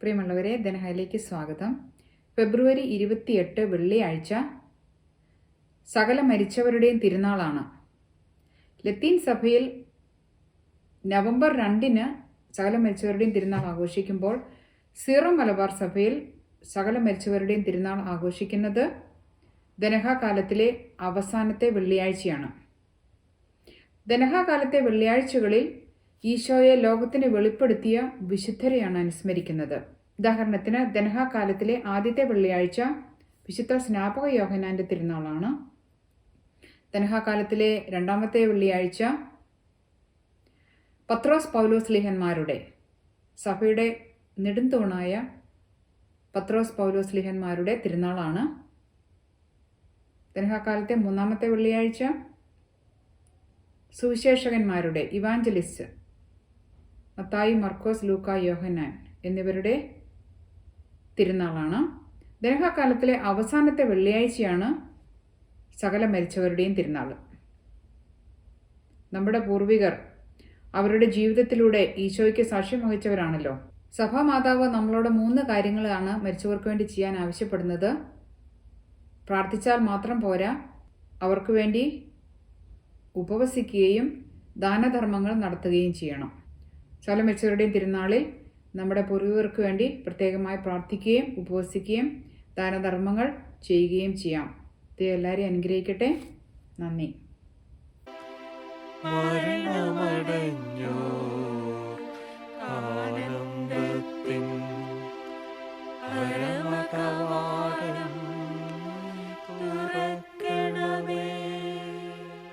പ്രിയമുള്ളവരെ ധനഹയിലേക്ക് സ്വാഗതം. ഫെബ്രുവരി ഇരുപത്തിയെട്ട് വെള്ളിയാഴ്ച സകല മരിച്ചവരുടെയും തിരുനാളാണ്. ലത്തീൻ സഭയിൽ നവംബർ രണ്ടിന് സകല മരിച്ചവരുടെയും തിരുനാൾ ആഘോഷിക്കുമ്പോൾ സീറോ മലബാർ സഭയിൽ സകല മരിച്ചവരുടെയും തിരുനാൾ ആഘോഷിക്കുന്നത് ധനഹാകാലത്തിലെ അവസാനത്തെ വെള്ളിയാഴ്ചയാണ്. ധനഹാകാലത്തെ വെള്ളിയാഴ്ചകളിൽ ഈശോയെ ലോകത്തിന് വെളിപ്പെടുത്തിയ വിശുദ്ധരെയാണ് അനുസ്മരിക്കുന്നത്. ഉദാഹരണത്തിന് ധനഹാകാലത്തിലെ ആദ്യത്തെ വെള്ളിയാഴ്ച വിശുദ്ധ സ്നാപക യോഹനാന്റെ തിരുനാളാണ്. ധനഹാകാലത്തിലെ രണ്ടാമത്തെ വെള്ളിയാഴ്ച പത്രോസ് പൗലോസ് ലിഹന്മാരുടെ സഭയുടെ നെടുന്തൂണായ പത്രോസ് പൗലോസ് ലിഹന്മാരുടെ തിരുനാളാണ്. ദനഹക്കാലത്തെ മൂന്നാമത്തെ വെള്ളിയാഴ്ച സുവിശേഷകന്മാരുടെ ഇവാഞ്ചലിസ്റ്റ് മത്തായി മർക്കോസ് ലൂക്ക യോഹന്നാൻ എന്നിവരുടെ തിരുനാളാണ്. ദനഹക്കാലത്തിലെ അവസാനത്തെ വെള്ളിയാഴ്ചയാണ് സകല മരിച്ചവരുടെയും തിരുനാൾ. നമ്മുടെ പൂർവികർ അവരുടെ ജീവിതത്തിലൂടെ ഈശോയ്ക്ക് സാക്ഷ്യം വഹിച്ചവരാണല്ലോ. സഭാമാതാവ് നമ്മളോട് മൂന്ന് കാര്യങ്ങളാണ് മരിച്ചവർക്ക് വേണ്ടി ചെയ്യാൻ ആവശ്യപ്പെടുന്നത്. പ്രാർത്ഥിച്ചാൽ മാത്രം പോരാ. അവർക്ക് വേണ്ടി ഉപവസിക്കുകയും ദാനധർമ്മങ്ങൾ നടത്തുകയും ചെയ്യണം. സകല മരിച്ചവരുടെയും തിരുനാളിൽ നമ്മുടെ പൂർവികർക്ക് വേണ്ടി പ്രത്യേകമായി പ്രാർത്ഥിക്കുകയും ഉപവസിക്കുകയും ദാനധർമ്മങ്ങൾ ചെയ്യുകയും ചെയ്യാം. ഇത് എല്ലാവരെയും അനുഗ്രഹിക്കട്ടെ. നന്ദി. മരണമടഞ്ഞോ